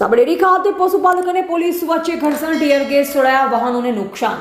સાબરડેરી ખાતે પશુપાલક અને પોલીસ વચ્ચે ઘર્ષણ, ટીયર ગેસ છોડાયા વાહનોને નુકસાન.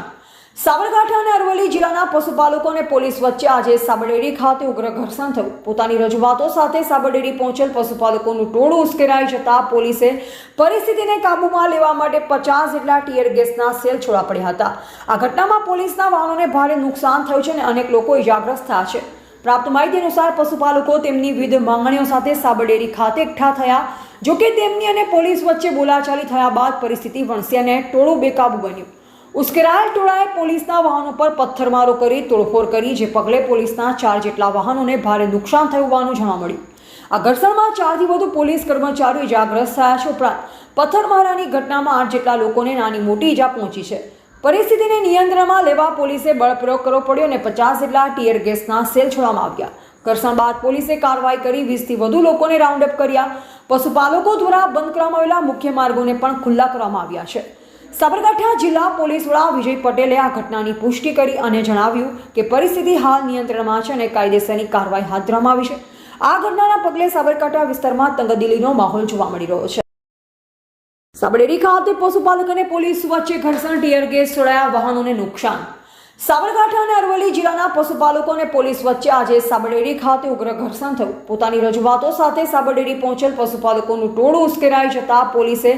સાબરકાંઠા અને અરવલ્લી જિલ્લાના પશુપાલકો અને પોલીસ વચ્ચે આજે સાબરડેરી ખાતે ઉગ્ર ઘર્ષણ થયું. પોતાની રજૂઆતો સાથે સાબરડેરી પહોંચેલ પશુપાલકોનું ટોળું ઉશ્કેરાઈ જતા પોલીસે પરિસ્થિતિને કાબૂમાં લેવા માટે પચાસ જેટલા ટીયર ગેસના સેલ છોડા પડ્યા હતા. આ ઘટનામાં પોલીસના વાહનોને ભારે નુકસાન થયું છે અને અનેક લોકો ઇજાગ્રસ્ત થયા છે. પ્રાપ્ત માહિતી અનુસાર પશુપાલકો તેમની વિવિધ માંગણીઓ સાથે સાબરડેરી ખાતે એકઠા થયા. જોકે તેમની અને પોલીસ વચ્ચે બોલાચાલી થયા બાદ પરિસ્થિતિ વણસી અને ટોળું બેકાબુ બન્યું. ઉશ્કેરાયેલ ટોળાએ પોલીસના વાહનો પર પથ્થરમારો કરી તોડફોડ કરી, જે પગલે પોલીસના ચાર જેટલા વાહનોને ભારે નુકસાન થયું હોવાનું જાણવા મળ્યું. આ ઘર્ષણમાં ચારથી વધુ પોલીસ કર્મચારીઓ ઇજાગ્રસ્ત થયા છે ઉપરાંત પથ્થરમારાની ઘટનામાં આઠ જેટલા લોકોને નાની મોટી ઈજા પહોંચી છે. પરિસ્થિતિને નિયંત્રણમાં લેવા પોલીસે બળપ્રયોગ કરવો પડ્યો અને પચાસ જેટલા ટીયર ગેસના સેલ છોડવામાં આવ્યા. ઘર્ષણ બાદ પોલીસે કાર્યવાહી કરી વીસથી વધુ લોકોને રાઉન્ડ અપ કર્યા. પશુપાલકો દ્વારા બંધ કરવામાં આવેલા મુખ્ય માર્ગોને પણ ખુલ્લા કરવામાં આવ્યા છે. સાબરકાંઠા જિલ્લા પોલીસ વડા વિજય પટેલે આ ઘટનાની પુષ્ટિ કરી અને જણાવ્યું કે પરિસ્થિતિ હાલ નિયંત્રણમાં છે અને કાયદેસરની કાર્યવાહી હાથ ધરવામાં આવી છે. આ ઘટનાના પગલે સાબરકાંઠા વિસ્તારમાં તંગદિલીનો માહોલ જોવા મળી રહ્યો છે. સાબરડેરી ખાતે પશુપાલક અને પોલીસ વચ્ચે ઘર્ષણ, ટીયર ગેસ છોડાયા, વાહનોને નુકસાન. સાબરકાંઠા અને અરવલ્લી જિલ્લાના પશુપાલકો અને પોલીસ વચ્ચે આજે સાબરડેરી ખાતે ઉગ્ર ઘર્ષણ થયું. પોતાની રજૂઆતો સાથે સાબરડેરી પહોંચેલ પશુપાલકોનું ટોળું ઉશ્કેરાઈ જતા પોલીસે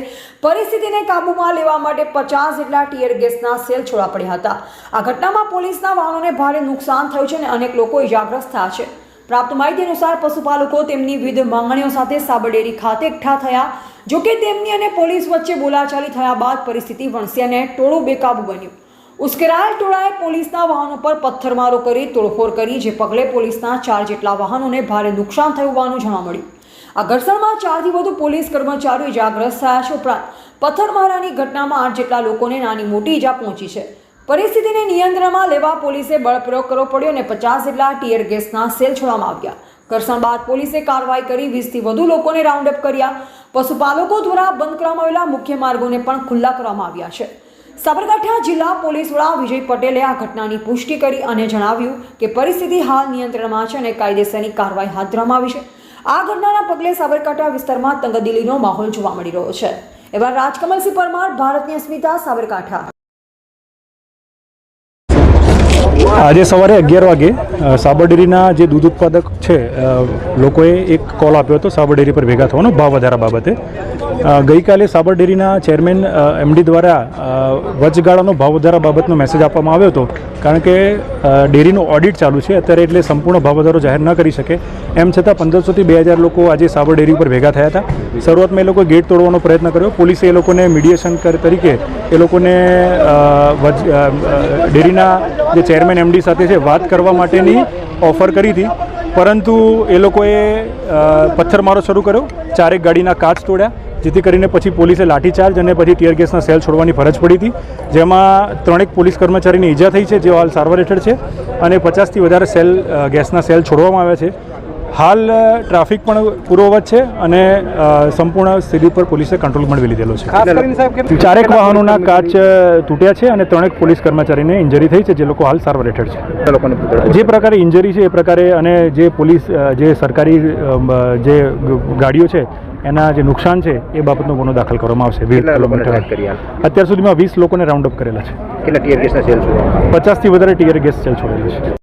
પરિસ્થિતિને કાબૂમાં લેવા માટે પચાસ જેટલા ટીયર ગેસના સેલ છોડા પડ્યા હતા. આ ઘટનામાં પોલીસના વાહનોને ભારે નુકસાન થયું છે અને અનેક લોકો ઇજાગ્રસ્ત થયા છે. પ્રાપ્ત માહિતી અનુસાર પશુપાલકો તેમની વિવિધ માંગણીઓ સાથે સાબરડેરી ખાતે એકઠા થયા. જોકે તેમની અને પોલીસ વચ્ચે બોલાચાલી થયા બાદ પરિસ્થિતિ વણસી અને ટોળું બેકાબુ બન્યું. ઉશ્કેરાયેલ ટોળાએ પોલીસના વાહનો પર પથ્થરમારો કરી તોડફોડ કરી, જે પગલે પોલીસના ચાર જેટલા વાહનોને ભારે નુકસાન થયું હોવાનું જાણવા મળ્યું. આ ઘર્ષણમાં ચારથી વધુ પોલીસ કર્મચારીઓ ઇજાગ્રસ્ત થયા છે ઉપરાંત પથ્થરમારાની ઘટનામાં આઠ જેટલા લોકોને નાની મોટી ઈજા પહોંચી છે. પરિસ્થિતિને નિયંત્રણમાં લેવા પોલીસે બળપ્રયોગ કરવો પડ્યો અને પચાસ જેટલા ટીયર ગેસના સેલ છોડવામાં આવ્યા. ઘર્ષણ બાદ પોલીસે કાર્યવાહી કરી વીસથી વધુ લોકોને રાઉન્ડ અપ કર્યા. પશુપાલકો દ્વારા બંધ કરવામાં આવેલા મુખ્ય માર્ગોને પણ ખુલ્લા કરવામાં આવ્યા છે. સાબરકાંઠા જિલ્લા પોલીસ વડા વિજય પટેલે આ ઘટનાની પુષ્ટિ કરી અને જણાવ્યું કે પરિસ્થિતિ હાલ નિયંત્રણમાં છે અને કાયદેસરની કાર્યવાહી હાથ ધરવામાં આવી છે. આ ઘટનાના પગલે સાબરકાંઠા વિસ્તારમાં તંગદિલીનો માહોલ જોવા મળી રહ્યો છે. એવા રાજકમલસિંહ પરમાર, ભારતની અસ્મિતા, સાબરકાંઠા. આજે સવારે અગિયાર વાગે સાબરડેરીના જે દૂધ ઉત્પાદક છે લોકોએ એક કોલ આપ્યો હતો સાબરડેરી પર ભેગા થવાનો ભાવ વધારા બાબતે. ગઈકાલે સાબરડેરીના ચેરમેન એમડી દ્વારા વચગાળાનો ભાવ વધારા બાબતનો મેસેજ આપવામાં આવ્યો હતો. કારણ કે ડેરીનું ઓડિટ ચાલુ છે. અત્યારે એટલે સંપૂર્ણ ભાવ વધારો જાહેર ન કરી શકે. એમ છતાં પંદરસોથી બે હજાર લોકો આજે સાબરડેરી ઉપર ભેગા થયા હતા. શરૂઆતમાં એ લોકો ગેટ તોડવાનો પ્રયત્ન કર્યો. પોલીસે એ લોકોને મીડિયેશન તરીકે એ લોકોને ડેરીના જે ચેરમેન એમડી સાથે છે, વાત કરવા માટેની ઓફર કરી હતી. પરંતુ એ લોકોએ પથ્થરમારો શરૂ કર્યો. ચારેક ગાડીના કાચ તોડ્યા. જેથી કરીને પછી પોલીસે લાઠીચાર્જ અને પછી ટીયર ગેસના સેલ છોડવાની ફરજ પડી હતી જેમાં ત્રણેક પોલીસ કર્મચારીની ઈજા થઈ છે જે હાલ સારવાર હેઠળ છે અને પચાસથી વધારે સેલ ગેસના સેલ છોડવામાં આવ્યા છે. હાલ ટ્રાફિક પણ પૂર્વવત છે અને સંપૂર્ણ સ્થિતિ પર પોલીસે કંટ્રોલ મેળવી લીધેલો છે. ચારેક વાહનોના કાચ તૂટ્યા છે અને ત્રણેક પોલીસ કર્મચારીને ઇન્જરી થઈ છે જે લોકો હાલ સારવાર હેઠળ છે. જે પ્રકારે ઇન્જરી છે એ પ્રકારે અને જે પોલીસ જે સરકારી જે ગાડીઓ છે એના જે નુકસાન છે એ બાબતનો ગુનો દાખલ કરવામાં આવશે. વીસ કિલોમીટર? અત્યાર સુધીમાં વીસ લોકોને રાઉન્ડ અપ કરેલા છે. કેટલા ટીયર ગેસના સેલ પચાસથી વધારે ટીયર ગેસ સેલ છોડેલા છે.